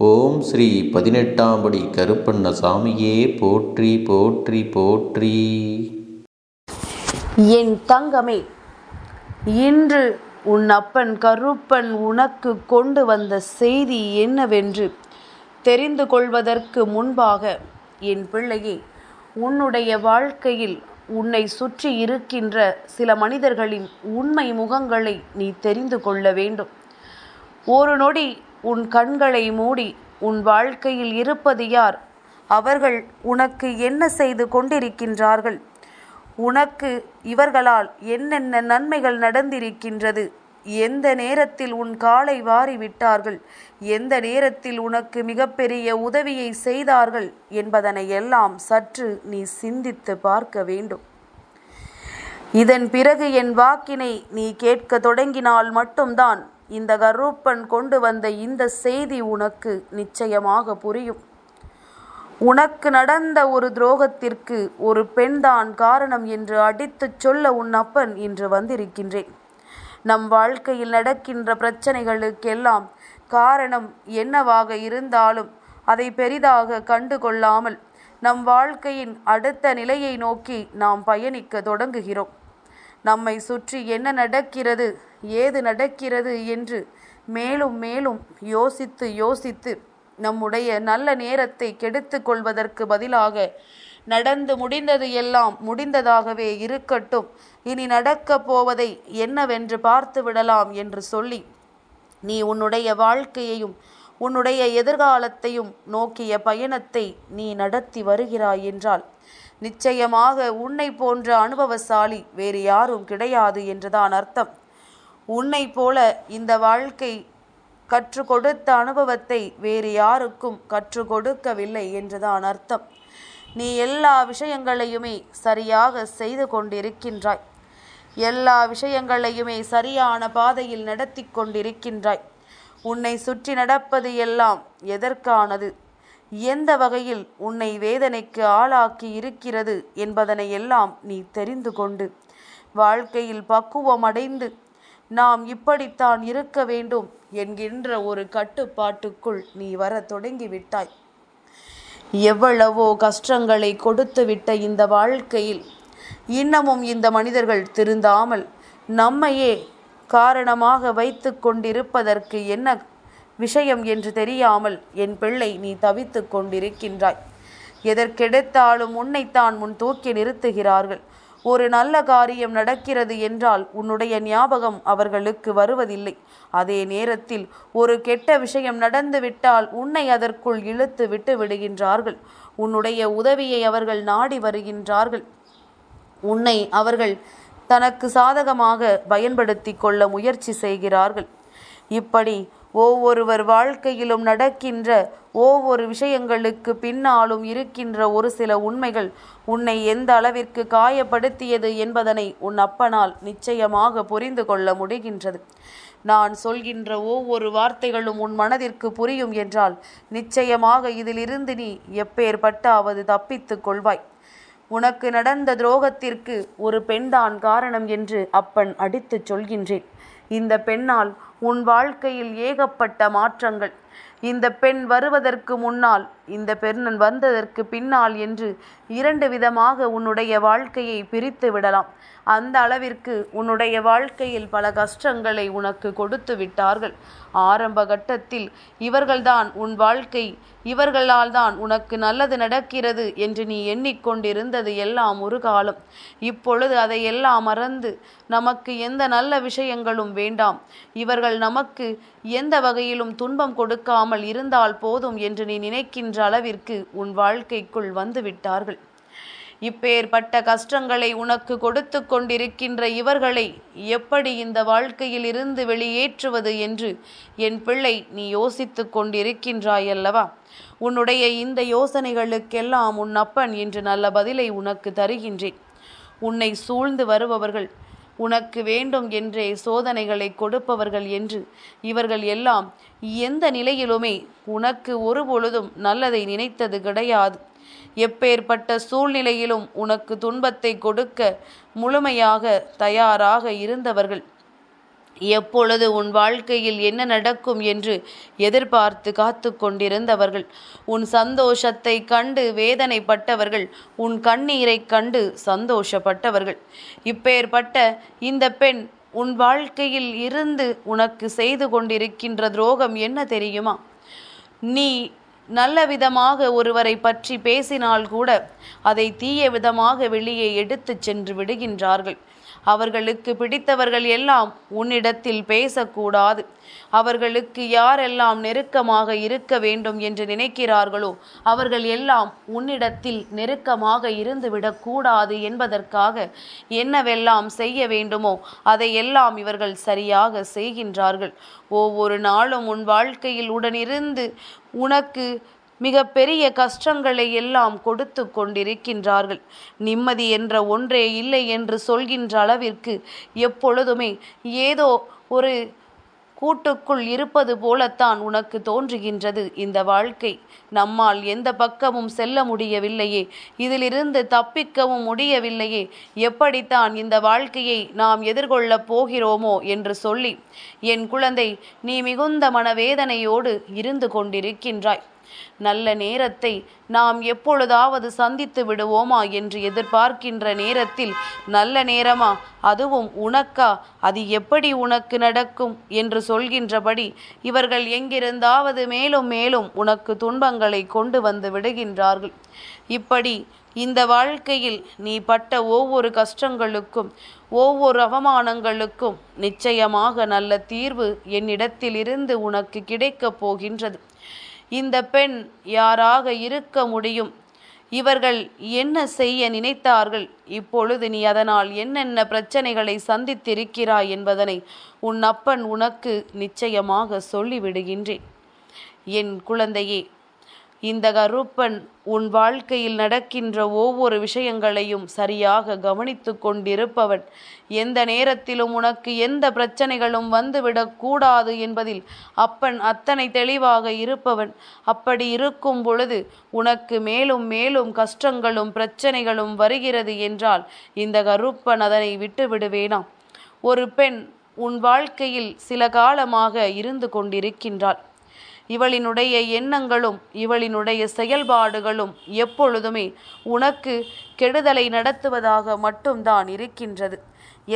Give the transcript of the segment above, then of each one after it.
ஓம் ஸ்ரீ பதினெட்டாம் படி கருப்பண்ண சாமியே போற்றி போற்றி போற்றி. என் தங்கமே இன்று உன் அப்பன் கருப்பன் உனக்கு கொண்டு வந்த செய்தி என்னவென்று தெரிந்து கொள்வதற்கு முன்பாக என் பிள்ளையே உன்னுடைய வாழ்க்கையில் உன்னை சுற்றி இருக்கின்ற சில மனிதர்களின் உண்மை முகங்களை நீ தெரிந்து கொள்ள வேண்டும். ஒரு நொடி உன் கண்களை மூடி உன் வாழ்க்கையில் இருப்பது யார்? அவர்கள் உனக்கு என்ன செய்து கொண்டிருக்கின்றார்கள்? உனக்கு இவர்களால் என்னென்ன நன்மைகள் நடந்திருக்கின்றது? எந்த நேரத்தில் உன் காலை வாரி விட்டார்கள் எந்த நேரத்தில் உனக்கு மிகப்பெரிய உதவியை செய்தார்கள்? என்பதனை எல்லாம் சற்று நீ சிந்தித்து பார்க்க வேண்டும். இதன் பிறகு என் வாக்கினை நீ கேட்க தொடங்கினால் மட்டும்தான் இந்த கருப்பன் கொண்டு வந்த இந்த செய்தி உனக்கு நிச்சயமாக புரியும். உனக்கு நடந்த ஒரு துரோகத்திற்கு ஒரு பெண்தான் காரணம் என்று அடித்துச் சொல்ல உன் அப்பன் இன்று வந்திருக்கின்றேன். நம் வாழ்க்கையில் நடக்கின்ற பிரச்சனைகளுக்கெல்லாம் காரணம் என்னவாக இருந்தாலும் அதை பெரிதாக கண்டு கொள்ளாமல் நம் வாழ்க்கையின் அடுத்த நிலையை நோக்கி நாம் பயணிக்க தொடங்குகிறோம். நம்மை சுற்றி என்ன நடக்கிறது? ஏது நடக்கிறது என்று மேலும் மேலும் யோசித்து யோசித்து நம்முடைய நல்ல நேரத்தை கெடுத்து கொள்வதற்கு பதிலாக நடந்து முடிந்தது எல்லாம் முடிந்ததாகவே இருக்கட்டும். இனி நடக்கப் போவதை என்னவென்று பார்த்து விடலாம் என்று சொல்லி நீ உன்னுடைய வாழ்க்கையையும் உன்னுடைய எதிர்காலத்தையும் நோக்கிய பயணத்தை நீ நடத்தி வருகிறாய் என்றால் நிச்சயமாக உன்னை போன்ற அனுபவசாலி வேறு யாரும் கிடையாது என்றுதான் அர்த்தம். உன்னை போல இந்த வாழ்க்கை கற்றுக் கொடுத்த அனுபவத்தை வேறு யாருக்கும் கற்றுக் கொடுக்கவில்லை என்றுதான் அர்த்தம். நீ எல்லா விஷயங்களையுமே சரியாக செய்து கொண்டிருக்கின்றாய். எல்லா விஷயங்களையுமே சரியான பாதையில் நடத்தி கொண்டிருக்கின்றாய். உன்னை சுற்றி நடப்பது எல்லாம் எதற்கானது? எந்த வகையில் உன்னை வேதனைக்கு ஆளாக்கி இருக்கிறது என்பதனை எல்லாம் நீ தெரிந்து கொண்டு வாழ்க்கையில் பக்குவம் அடைந்து நாம் இப்படித்தான் இருக்க வேண்டும் என்கின்ற ஒரு கட்டுப்பாட்டுக்குள் நீ வர தொடங்கிவிட்டாய். எவ்வளவோ கஷ்டங்களை கொடுத்துவிட்ட இந்த வாழ்க்கையில் இன்னமும் இந்த மனிதர்கள் திருந்தாமல் நம்மையே காரணமாக வைத்து கொண்டிருப்பதற்கு என்ன விஷயம் என்று தெரியாமல் என் பிள்ளை நீ தவித்து கொண்டிருக்கின்றாய். எதற்கெடுத்தாலும் உன்னைத்தான் முன் தூக்கி நிறுத்துகிறார்கள். ஒரு நல்ல காரியம் நடக்கிறது என்றால் உன்னுடைய ஞாபகம் அவர்களுக்கு வருவதில்லை. அதே நேரத்தில் ஒரு கெட்ட விஷயம் நடந்துவிட்டால் உன்னை அதற்குள் இழுத்து விட்டு விடுகின்றார்கள். உன்னுடைய உதவியை அவர்கள் நாடி வருகின்றார்கள். உன்னை அவர்கள் தனக்கு சாதகமாக பயன்படுத்தி கொள்ள முயற்சி செய்கிறார்கள். இப்படி ஒவ்வொருவர் வாழ்க்கையிலும் நடக்கின்ற ஒவ்வொரு விஷயங்களுக்கு பின்னாலும் இருக்கின்ற ஒரு சில உண்மைகள் உன்னை எந்த அளவிற்கு காயப்படுத்தியது என்பதனை உன் அப்பனால் நிச்சயமாக புரிந்து கொள்ள முடிகின்றது. நான் சொல்கின்ற ஒவ்வொரு வார்த்தைகளும் உன் மனதிற்கு புரியும் என்றால் நிச்சயமாக இதிலிருந்து நீ எப்பேற்பட்டாவது தப்பித்துக் கொள்வாய். உனக்கு நடந்த துரோகத்திற்கு ஒரு பெண்தான் காரணம் என்று அப்பன் அடித்துச் சொல்கின்றேன். இந்த பெண்ணால் உன் வாழ்க்கையில் ஏகப்பட்ட மாற்றங்கள். இந்த பெண் வருவதற்கு முன்னால் இந்த பெண்ணன் வந்ததற்கு பின்னால் என்று இரண்டு விதமாக உன்னுடைய வாழ்க்கையை பிரித்து விடலாம். அந்த அளவிற்கு உன்னுடைய வாழ்க்கையில் பல கஷ்டங்களை உனக்கு கொடுத்து விட்டார்கள். ஆரம்ப கட்டத்தில் இவர்கள்தான் உன் வாழ்க்கை இவர்களால் தான் உனக்கு நல்லது நடக்கிறது என்று நீ எண்ணிக்கொண்டிருந்தது எல்லாம் ஒரு காலம். இப்பொழுது அதை எல்லாம் மறந்து நமக்கு எந்த நல்ல விஷயங்களும் வேண்டாம். இவர்கள் நமக்கு எந்த வகையிலும் துன்பம் கொடுக்காமல் இருந்தால் போதும் என்று நீ நினைக்கின்ற அளவிற்கு உன் வாழ்க்கைக்குள் வந்துவிட்டார்கள். இப்பேற்பட்ட கஷ்டங்களை உனக்கு கொடுத்து கொண்டிருக்கின்ற இவர்களை எப்படி இந்த வாழ்க்கையில் இருந்து வெளியேற்றுவது என்று என் பிள்ளை நீ யோசித்து கொண்டிருக்கின்றாயல்லவா? உன்னுடைய இந்த யோசனைகளுக்கெல்லாம் உன் அப்பன் என்று நல்ல பதிலை உனக்கு தருகின்றேன். உன்னை சூழ்ந்து வருபவர்கள் உனக்கு வேண்டும் என்றே சோதனைகளை கொடுப்பவர்கள் என்று. இவர்கள் எல்லாம் எந்த நிலையிலுமே உனக்கு ஒருபொழுதும் நல்லதை நினைத்தது கிடையாது. எப்பேற்பட்ட சூழ்நிலையிலும் உனக்கு துன்பத்தை கொடுக்க முழுமையாக தயாராக இருந்தவர்கள். எப்பொழுது உன் வாழ்க்கையில் என்ன நடக்கும் என்று எதிர்பார்த்து காத்து கொண்டிருந்தவர்கள் உன் சந்தோஷத்தை கண்டு வேதனைப்பட்டவர்கள் உன் கண்ணீரை கண்டு சந்தோஷப்பட்டவர்கள். இப்பேற்பட்ட இந்த பெண் உன் வாழ்க்கையில் இருந்து உனக்கு செய்து கொண்டிருக்கின்ற துரோகம் என்ன தெரியுமா? நீ நல்ல விதமாக ஒருவரை பற்றி பேசினால் கூட அதை தீய விதமாக வெளியே எடுத்துச் சென்று விடுகின்றார்கள். அவர்களுக்கு பிடித்தவர்கள் எல்லாம் உன்னிடத்தில் பேசக்கூடாது. அவர்களுக்கு யாரெல்லாம் நெருக்கமாக இருக்க வேண்டும் என்று நினைக்கிறார்களோ அவர்கள் எல்லாம் உன்னிடத்தில் நெருக்கமாக இருந்துவிடக்கூடாது என்பதற்காக என்னவெல்லாம் செய்ய வேண்டுமோ அதையெல்லாம் இவர்கள் சரியாக செய்கின்றார்கள். ஒவ்வொரு நாளும் உன் வாழ்க்கையில் உடனிருந்து உனக்கு மிக பெரிய கஷ்டங்களை எல்லாம் கொடுத்து கொண்டிருக்கின்றார்கள். நிம்மதி என்ற ஒன்றே இல்லை என்று சொல்கின்ற அளவிற்கு எப்பொழுதுமே ஏதோ ஒரு கூட்டுக்குள் இருப்பது போலத்தான் உனக்கு தோன்றுகின்றது இந்த வாழ்க்கை. நம்மால் எந்த பக்கமும் செல்ல முடியவில்லையே. இதிலிருந்து தப்பிக்கவும் முடியவில்லையே. எப்படித்தான் இந்த வாழ்க்கையை நாம் எதிர்கொள்ளப் போகிறோமோ என்று சொல்லி என் குழந்தை நீ மிகுந்த மனவேதனையோடு இருந்து கொண்டிருக்கின்றாய். நல்ல நேரத்தை நாம் எப்பொழுதாவது சந்தித்து விடுவோமா என்று எதிர்பார்க்கின்ற நேரத்தில் நல்ல நேரமா? அதுவும் உனக்கா? அது எப்படி உனக்கு நடக்கும்? என்று சொல்கின்றபடி இவர்கள் எங்கிருந்தாவது மேலும் மேலும் உனக்கு துன்பங்களை கொண்டு வந்து விடுகின்றார்கள். இப்படி இந்த வாழ்க்கையில் நீ பட்ட ஒவ்வொரு கஷ்டங்களுக்கும் ஒவ்வொரு அவமானங்களுக்கும் நிச்சயமாக நல்ல தீர்வு என்னிடத்திலிருந்து உனக்கு கிடைக்கப் போகின்றது. இந்த பெண் யாராக இருக்க முடியும்? இவர்கள் என்ன செய்ய நினைத்தார்கள்? இப்பொழுது நீ அதனால் என்னென்ன பிரச்சனைகளை சந்தித்திருக்கிறாய் என்பதனை உன் அப்பன் உனக்கு நிச்சயமாக சொல்லிவிடுகின்றேன். என் குழந்தையே இந்த கருப்பன் உன் வாழ்க்கையில் நடக்கின்ற ஒவ்வொரு விஷயங்களையும் சரியாக கவனித்து கொண்டிருப்பவன். எந்த நேரத்திலும் உனக்கு எந்த பிரச்சனைகளும் வந்துவிடக்கூடாது என்பதில் அப்பன் அத்தனை தெளிவாக இருப்பவன். அப்படி இருக்கும் பொழுது உனக்கு மேலும் மேலும் கஷ்டங்களும் பிரச்சனைகளும் வருகிறது என்றால் இந்த கருப்பன் அதனை விட்டு விடுவேனாம் ஒரு பெண் உன் வாழ்க்கையில் சில காலமாக இருந்து கொண்டிருக்கின்றாள். இவளினுடைய எண்ணங்களும் இவளினுடைய செயல்பாடுகளும் எப்பொழுதுமே உனக்கு கெடுதலை நடத்துவதாக மட்டும்தான் இருக்கின்றது.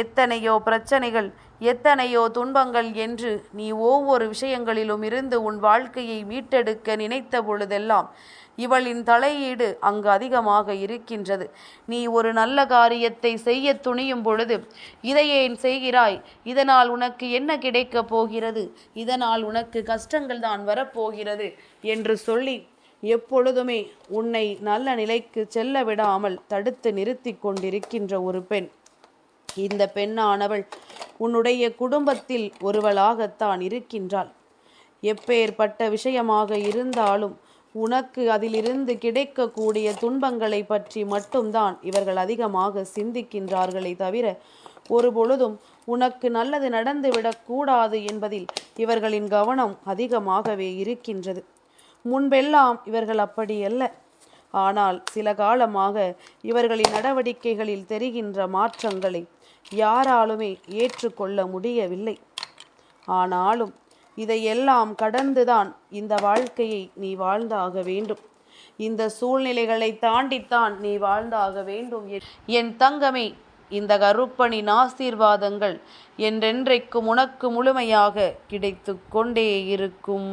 எத்தனையோ பிரச்சனைகள் எத்தனையோ துன்பங்கள் என்று நீ ஒவ்வொரு விஷயங்களிலும் இருந்து உன் வாழ்க்கையை மீட்டெடுக்க நினைத்த பொழுதெல்லாம் இவளின் தலையீடு அங்கு அதிகமாக இருக்கின்றது. நீ ஒரு நல்ல காரியத்தை செய்ய துணியும் பொழுது இதை ஏன் செய்கிறாய்? இதனால் உனக்கு என்ன கிடைக்கப் போகிறது? இதனால் உனக்கு கஷ்டங்கள் தான் வரப்போகிறது என்று சொல்லி எப்பொழுதுமே உன்னை நல்ல நிலைக்கு செல்ல விடாமல் தடுத்து நிறுத்தி கொண்டிருக்கின்ற ஒரு பெண். இந்த பெண்ணானவள் உன்னுடைய குடும்பத்தில் ஒருவளாகத்தான் இருக்கின்றாள். எப்பேற்பட்ட விஷயமாக இருந்தாலும் உனக்கு அதிலிருந்து கிடைக்கக்கூடிய துன்பங்களை பற்றி மட்டும்தான் இவர்கள் அதிகமாக சிந்திக்கின்றார்களே தவிர ஒரு பொழுதும் உனக்கு நல்லது நடந்துவிடக்கூடாது என்பதில் இவர்களின் கவனம் அதிகமாகவே இருக்கின்றது. முன்பெல்லாம் இவர்கள் அப்படியல்ல. ஆனால் சில காலமாக இவர்களின் நடவடிக்கைகளில் தெரிகின்ற மாற்றங்களை யாராலுமே ஏற்றுக்கொள்ள முடியவில்லை. ஆனாலும் இதையெல்லாம் கடந்துதான் இந்த வாழ்க்கையை நீ வாழ்ந்தாக வேண்டும். இந்த சூழ்நிலைகளை தாண்டித்தான் நீ வாழ்ந்தாக வேண்டும் என். தங்கமே இந்த கருப்பனின் ஆசீர்வாதங்கள் என்றென்றைக்கும் உனக்கு முழுமையாக கிடைத்து கொண்டே இருக்கும்.